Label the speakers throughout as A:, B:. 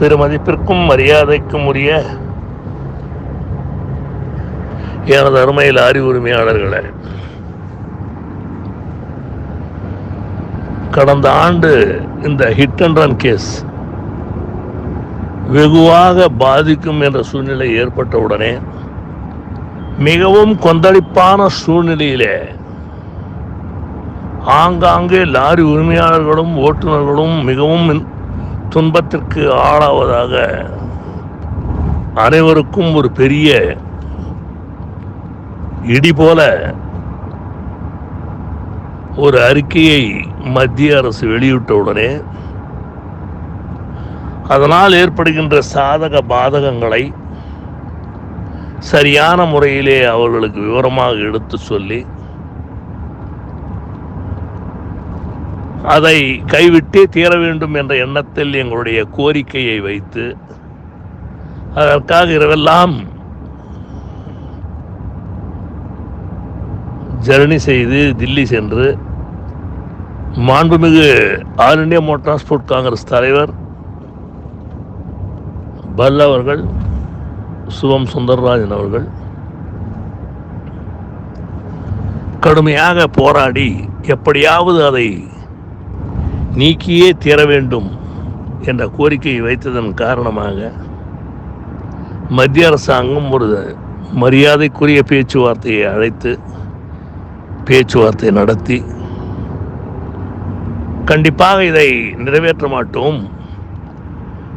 A: திருமதிப்பிற்கும் மரியாதைக்கும் உரிய எனது அருமை லாரி உரிமையாளர்களே கடந்த ஆண்டு இந்த ஹிட் அண்ட் ரன் கேஸ் வெகுவாக பாதிக்கும் என்ற சூழ்நிலை ஏற்பட்டவுடனே மிகவும் கொந்தளிப்பான சூழ்நிலையிலே ஆங்காங்கே லாரி உரிமையாளர்களும் ஓட்டுநர்களும் மிகவும் துன்பத்திற்கு ஆளாவதாக அனைவருக்கும் ஒரு பெரிய இடி போல ஒரு அறிக்கையை மத்திய அரசு வெளியிட்டவுடனே அதனால் ஏற்படுகின்ற சாதக பாதகங்களை சரியான முறையிலே அவர்களுக்கு விவரமாக எடுத்து சொல்லி அதை கைவிட்டே தீர வேண்டும் என்ற எண்ணத்தில் எங்களுடைய கோரிக்கையை வைத்து அதற்காக இரவெல்லாம் ஜர்னி செய்து தில்லி சென்று மாண்புமிகு all India motor transport congress தலைவர் பல் அவர்கள் சுபம் சுந்தரராஜன் அவர்கள் கடுமையாக போராடி எப்படியாவது அதை நீக்கியே தீர வேண்டும் என்ற கோரிக்கையை வைத்ததன் காரணமாக மத்திய அரசாங்கம் ஒரு மரியாதைக்குரிய பேச்சுவார்த்தையை அழைத்து பேச்சுவார்த்தை நடத்தி கண்டிப்பாக இதை நிறைவேற்ற மாட்டோம்.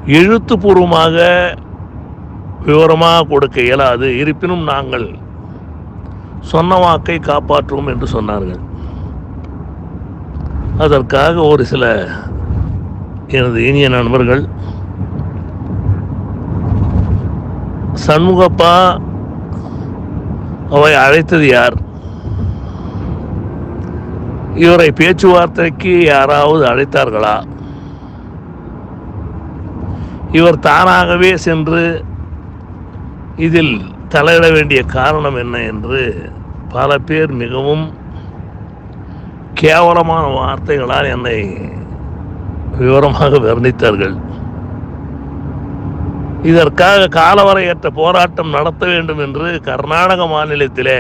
A: எழுத்துப்பூர்வமாக விவரமாக கொடுக்க இயலாது. இருப்பினும் நாங்கள் சொன்ன வாக்கை காப்பாற்றுவோம் என்று சொன்னார்கள். அதற்காக ஒரு சில எனது இனிய நண்பர்கள் சண்முகப்பா அவை அழைத்தது யார்? இவரை பேச்சுவார்த்தைக்கு யாராவது அழைத்தார்களா? இவர் தானாகவே சென்று இதில் தலையிட வேண்டிய காரணம் என்ன என்று பல பேர் மிகவும் கேவலமான வார்த்தைகளால் என்னை விவரமாக வர்ணித்தார்கள். இதற்காக காலவரையற்ற போராட்டம் நடத்த வேண்டும் என்று கர்நாடக மாநிலத்திலே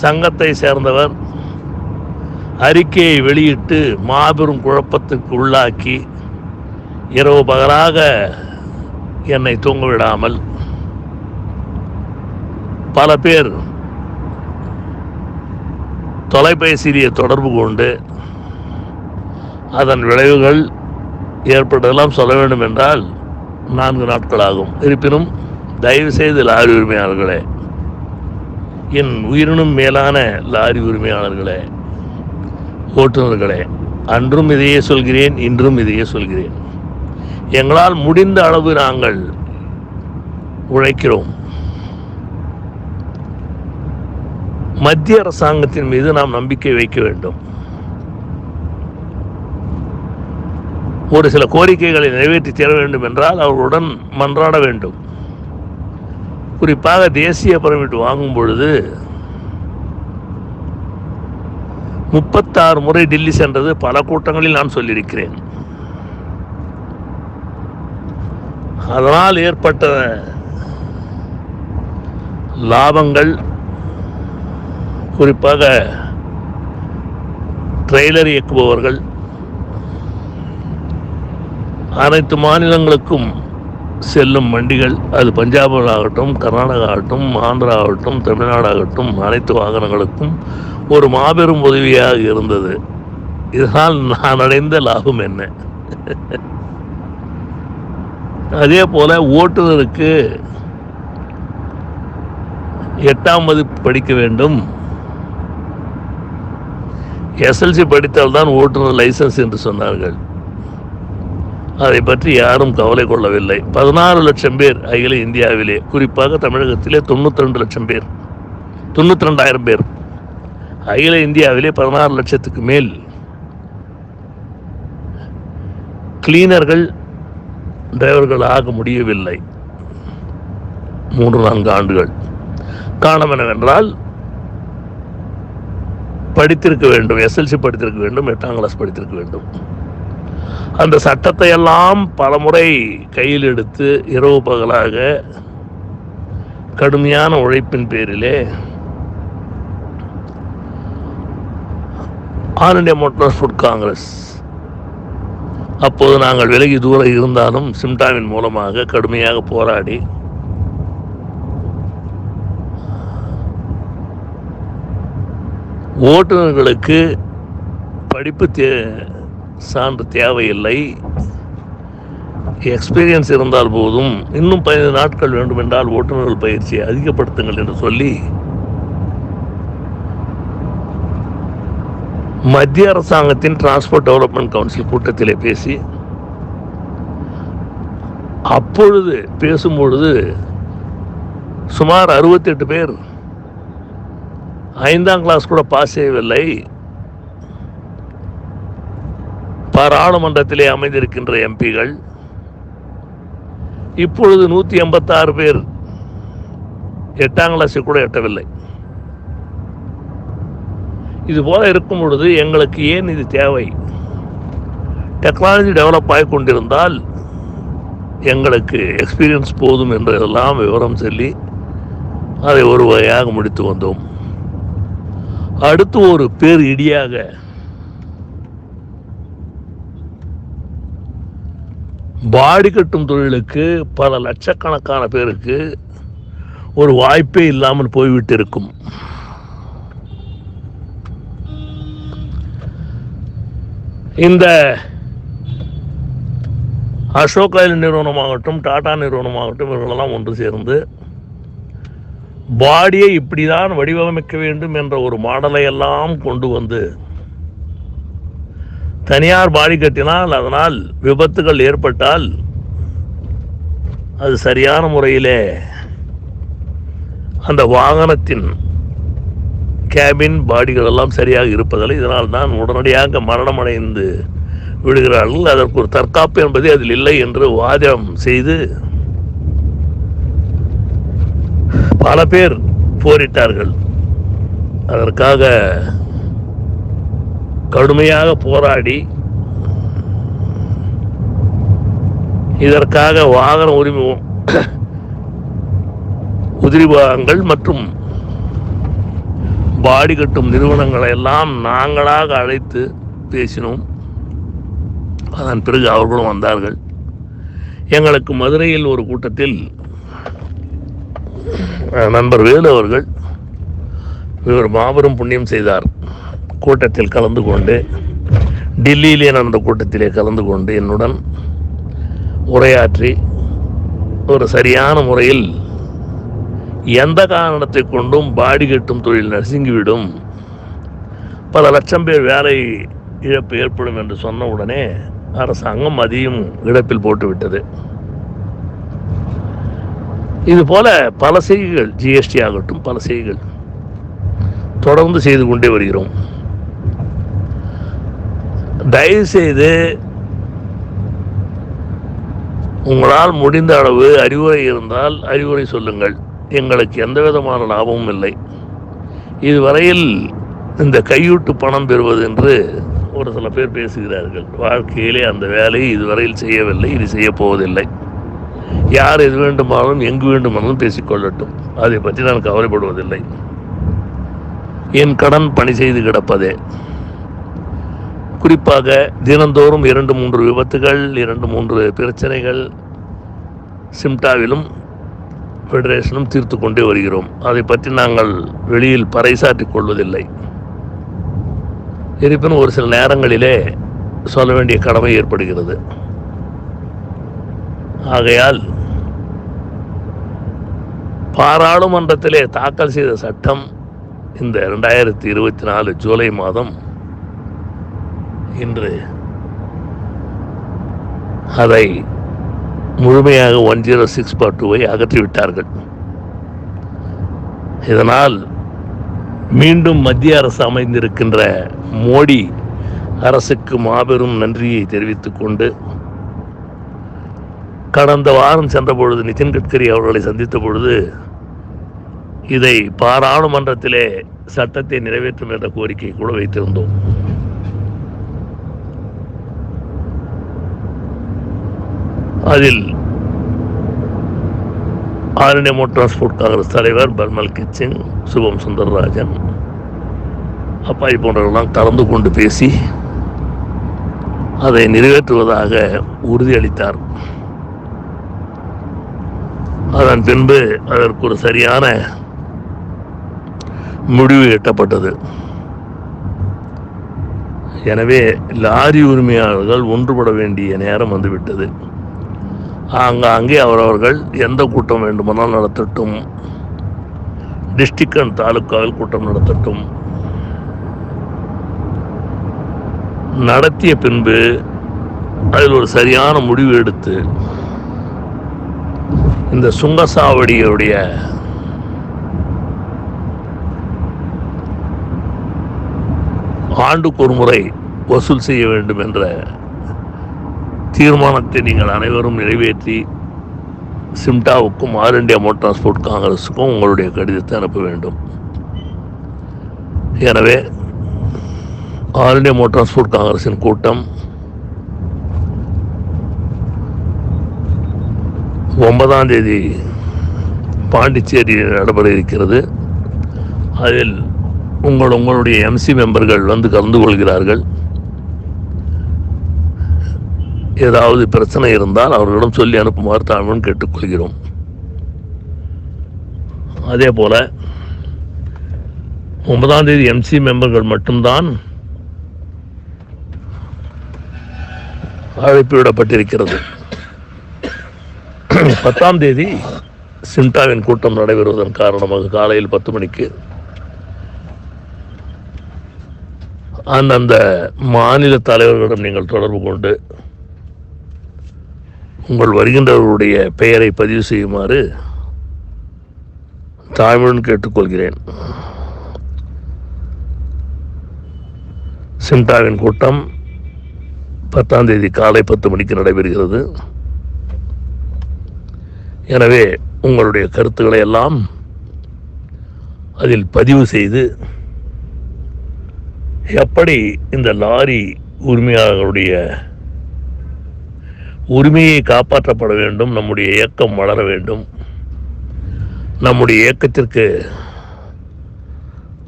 A: சங்கத்தை சேர்ந்தவர் அறிக்கையை வெளியிட்டு மாபெரும் குழப்பத்துக்கு உள்ளாக்கி இரவு பகலாக என்னை தூங்கவிடாமல் பல பேர் தொலைபேசியிலே தொடர்பு கொண்டு அதன் விளைவுகள் ஏற்பட்டதெல்லாம் சொல்ல வேண்டும் என்றால் நான்கு நாட்கள் ஆகும் இருப்பினும் தயவு செய்து லாரி உரிமையாளர்களே என் உயிரினும் மேலான லாரி உரிமையாளர்களே ஓட்டுநர்களே அன்றும் இதையே சொல்கிறேன் இன்றும் இதையே சொல்கிறேன். எங்களால் முடிந்த அளவு நாங்கள் உழைக்கிறோம். மத்திய அரசாங்கத்தின் மீது நாம் நம்பிக்கை வைக்க வேண்டும். ஒரு சில கோரிக்கைகளை நிறைவேற்றி தர வேண்டும் என்றால் அவர்களுடன் மன்றாட வேண்டும். குறிப்பாக தேசிய பர்மிட் வாங்கும் பொழுது முப்பத்தாறு முறை டெல்லி சென்றது பல கூட்டங்களில் நான் சொல்லியிருக்கிறேன். அதனால் ஏற்பட்ட லாபங்கள் குறிப்பாக ட்ரெய்லர் இயக்குபவர்கள் அனைத்து மாநிலங்களுக்கும் செல்லும் வண்டிகள் அது பஞ்சாபில் ஆகட்டும் கர்நாடகா ஆகட்டும் ஆந்திரா ஆகட்டும் தமிழ்நாடு ஆகட்டும் அனைத்து வாகனங்களுக்கும் ஒரு மாபெரும் உதவியாக இருந்தது. இதனால் நான் அடைந்த லாபம் என்ன? அதே போல ஓட்டுநருக்கு எட்டாம் மதிப்பு படிக்க வேண்டும். எஸ்எல்சி படித்தால்தான் ஓட்டுநர் லைசன்ஸ் என்று சொன்னார்கள். அதை பற்றி யாரும் கவலை கொள்ளவில்லை. பதினாறு லட்சம் பேர் அகில இந்தியாவிலே குறிப்பாக தமிழகத்திலே தொண்ணூற்றி ரெண்டு லட்சம் பேர். தொண்ணூற்றி ரெண்டாயிரம் பேர். அகில இந்தியாவிலே பதினாறு லட்சத்துக்கு மேல் கிளீனர்கள் டிரைவர்கள் ஆக முடியவில்லை. மூன்று நான்கு ஆண்டுகள். காரணம் என்னவென்றால் படித்திருக்க வேண்டும் எஸ்எல்சி படித்திருக்க வேண்டும் எட்டாம் கிளாஸ் படித்திருக்க வேண்டும். அந்த சட்டத்தை எல்லாம் பலமுறை கையில் எடுத்து இரவு பகலாக கடுமையான உழைப்பின் பேரிலே all India motor foot congress அப்போது நாங்கள் விலகி தூரம் இருந்தாலும் சிம்டாவின் மூலமாக கடுமையாக போராடி ஓட்டுநர்களுக்கு படிப்பு தே சான்று தேவையில்லை. எக்ஸ்பீரியன்ஸ் இருந்தால் போதும். இன்னும் பதினைந்து நாட்கள் வேண்டுமென்றால் ஓட்டுநர்கள் பயிற்சியை அதிகப்படுத்துங்கள் என்று சொல்லி மத்திய அரசாங்கத்தின் டிரான்ஸ்போர்ட் டெவலப்மெண்ட் கவுன்சில் கூட்டத்திலே பேசி அப்பொழுது பேசும்பொழுது சுமார் அறுபத்தெட்டு பேர் ஐந்தாம் கிளாஸ் கூட பாஸ் செய்யவில்லை. பாராளுமன்றத்திலே அமைந்திருக்கின்ற எம்பிகள் இப்பொழுது நூற்றி எண்பத்தாறு பேர் எட்டாம் கிளாஸை கூட எட்டவில்லை. இது போல இருக்கும் பொழுது எங்களுக்கு ஏன் இது தேவை? டெக்னாலஜி டெவலப் ஆகி கொண்டிருந்தால் எங்களுக்கு எக்ஸ்பீரியன்ஸ் போதும் என்றெல்லாம் விவரம் சொல்லி அதை ஒரு வகையாக முடித்து வந்தோம். அடுத்து ஒரு பேர் இடியாக. பாடி கட்டும் தொழிலுக்கு பல லட்சக்கணக்கான பேருக்கு ஒரு வாய்ப்பே இல்லாமல் போய்விட்டிருக்கும். இந்த அசோக் லைலண்ட் நிறுவனமாகட்டும் டாடா நிறுவனமாகட்டும் இவர்களெல்லாம் ஒன்று சேர்ந்து பாடியை இப்படிதான் வடிவமைக்க வேண்டும் என்ற ஒரு மாடலை எல்லாம் கொண்டு வந்து தனியார் பாடி கட்டினால் அதனால் விபத்துகள் ஏற்பட்டால் அது சரியான முறையிலே அந்த வாகனத்தின் கேபின் பாடிகள் எல்லாம் சரியாக இருப்பதில்லை. இதனால் தான் உடனடியாக மரணமடைந்து விடுகிறார்கள். அதற்கு ஒரு தற்காப்பு என்பதே அதில் இல்லை என்று வாதம் செய்து பல பேர் போரிட்டார்கள். அதற்காக கடுமையாக போராடி இதற்காக வாகன உரிமை உதிரி பாகங்கள் மற்றும் பாடி கட்டும் நிறுவனங்களை எல்லாம் நாங்களாக அழைத்து பேசினோம். அதன் பிறகு அவர்களும் வந்தார்கள். எங்களுக்கு மதுரையில் ஒரு கூட்டத்தில் நண்பர் வேலு அவர்கள் இவர் மாபெரும் புண்ணியம் செய்தார். கூட்டத்தில் கலந்து கொண்டு டெல்லியிலே நடந்த கூட்டத்திலே கலந்து கொண்டு என்னுடன் உரையாற்றி ஒரு சரியான முறையில் எந்த காரணத்தை கொண்டும் பாடி கட்டும் தொழில் நசுங்கிவிடும் பல லட்சம் பேர் வேலை இழப்பு ஏற்படும் என்று சொன்ன உடனே அரசாங்கம் அதையும் இழப்பில் போட்டுவிட்டது. இது போல பல செய்திகள் ஜிஎஸ்டி ஆகட்டும் பல செய்திகள் தொடர்ந்து செய்து கொண்டே வருகிறோம். தயவு செய்து உங்களால் முடிந்த அளவு அறிவுரை இருந்தால் அறிவுரை சொல்லுங்கள். எங்களுக்கு எந்த விதமான லாபமும் இல்லை. இதுவரையில் இந்த கையூட்டு பணம் பெறுவது என்று ஒரு சில பேர் பேசுகிறார்கள். வாழ்க்கையிலே அந்த வேலையை இதுவரையில் செய்யவில்லை இது செய்யப் போவதில்லை. யார் எது வேண்டுமானாலும் எங்கு வேண்டுமானாலும் பேசிக்கொள்ளட்டும். அதை பற்றி நான் கவலைப்படுவதில்லை. என் கடன் பணி செய்து கிடப்பதே. குறிப்பாக தினந்தோறும் இரண்டு மூன்று விபத்துகள் இரண்டு மூன்று பிரச்சனைகள் சிம்டாவிலும் ஃபெடரேஷனும் தீர்த்து கொண்டே வருகிறோம். அதை பற்றி நாங்கள் வெளியில் பறைசாற்றிக் கொள்வதில்லை. இருப்பினும் ஒரு சில நேரங்களிலே சொல்ல வேண்டிய கடமை ஏற்படுகிறது. ஆகையால் பாராளுமன்றத்திலே தாக்கல் செய்த சட்டம் இந்த ரெண்டாயிரத்தி இருபத்தி நாலு ஜூலை மாதம் இன்று அதை முழுமையாக ஒன் ஜீரோ சிக்ஸ் பார் டூவை அகற்றிவிட்டார்கள். இதனால் மீண்டும் மத்திய அரசு அமைந்திருக்கின்ற மோடி அரசுக்கு மாபெரும் நன்றியை தெரிவித்துக் கொண்டு கடந்த வாரம் சென்ற பொழுது நிதின் கட்கரி அவர்களை சந்தித்த பொழுது இதை பாராளுமன்றத்திலே சட்டத்தை நிறைவேற்றும் என்ற கோரிக்கை கூட வைத்திருந்தோம் அதில் ஆல் இண்டியா டிரான்ஸ்போர்ட் காங்கிரஸ் தலைவர் பர்மல் கிச்சிங் சுபம் சுந்தரராஜன் அப்பாய் போன்றவர்கள்லாம் கலந்து கொண்டு பேசி அதை நிறைவேற்றுவதாக உறுதியளித்தார். அதன் பின்பு அதற்கு ஒரு சரியான முடிவு எட்டப்பட்டது. எனவே லாரி உரிமையாளர்கள் ஒன்றுபட வேண்டிய நேரம் வந்துவிட்டது. ஆங்காங்கே அவரவர்கள் எந்த கூட்டம் வேண்டுமானால் நடத்தட்டும். டிஸ்ட்ரிக்ட் அண்ட் தாலுக்காவில் கூட்டம் நடத்தட்டும். நடத்திய பின்பு அதில் ஒரு சரியான முடிவு எடுத்து இந்த சுங்கசாவடியுடைய ஆண்டுக்கு ஒரு முறை வசூல் செய்ய வேண்டும் என்ற தீர்மானத்தை நீங்கள் அனைவரும் நிறைவேற்றி சிம்டாவுக்கும் ஆல் இண்டியா மோட்டார் டிரான்ஸ்போர்ட் காங்கிரஸுக்கும் உங்களுடைய கடிதத்தை அனுப்ப வேண்டும். எனவே ஆல் இண்டியா மோட்டார் டிரான்ஸ்போர்ட் காங்கிரஸின் கூட்டம் ஒன்பதாம் தேதி பாண்டிச்சேரியில் நடைபெற இருக்கிறது. அதில் உங்கள் உங்களுடைய எம்சி மெம்பர்கள் வந்து கலந்து கொள்கிறார்கள். ஏதாவது பிரச்சனை இருந்தால் அவர்களிடம் சொல்லி அனுப்புமாறு தாழ்வன் கேட்டுக்கொள்கிறோம். அதே போல ஒன்பதாம் தேதி எம்சி மெம்பர்கள் மட்டும்தான் அழைப்பு விடப்பட்டிருக்கிறது. பத்தாம் தேதி சிம்டாவின் கூட்டம் நடைபெறுவதன் காரணமாக காலையில் பத்து மணிக்கு அந்தந்த மாநில தலைவர்களிடம் நீங்கள் தொடர்பு கொண்டு உங்கள் வருகின்றவர்களுடைய பெயரை பதிவு செய்யுமாறு தாழ்வுடன் கேட்டுக்கொள்கிறேன். சிம்டாவின் கூட்டம் பத்தாம் தேதி காலை பத்து மணிக்கு நடைபெறுகிறது. எனவே உங்களுடைய கருத்துக்களை எல்லாம் அதில் பதிவு செய்து எப்படி இந்த லாரி உரிமையாளர்களுடைய உரிமையை காப்பாற்றப்பட வேண்டும் நம்முடைய இயக்கம் வளர வேண்டும்? நம்முடைய இயக்கத்திற்கு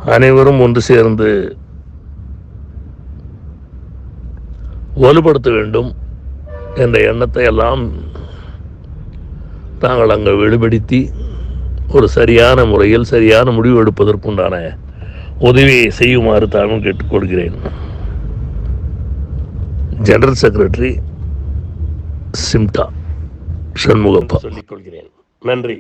A: அனைவரும் ஒன்று சேர்ந்து வலுப்படுத்த வேண்டும் என்ற எண்ணத்தை எல்லாம் தாங்கள் அங்கே வெளிப்படுத்தி ஒரு சரியான முறையில் சரியான முடிவு எடுப்பதற்குண்டான உதவியை செய்யுமாறு தானும் கேட்டுக்கொள்கிறேன். ஜெனரல் செக்ரட்டரி சிம்டா சண்முகப்பா சொல்லிக் கொள்கிறேன் நன்றி.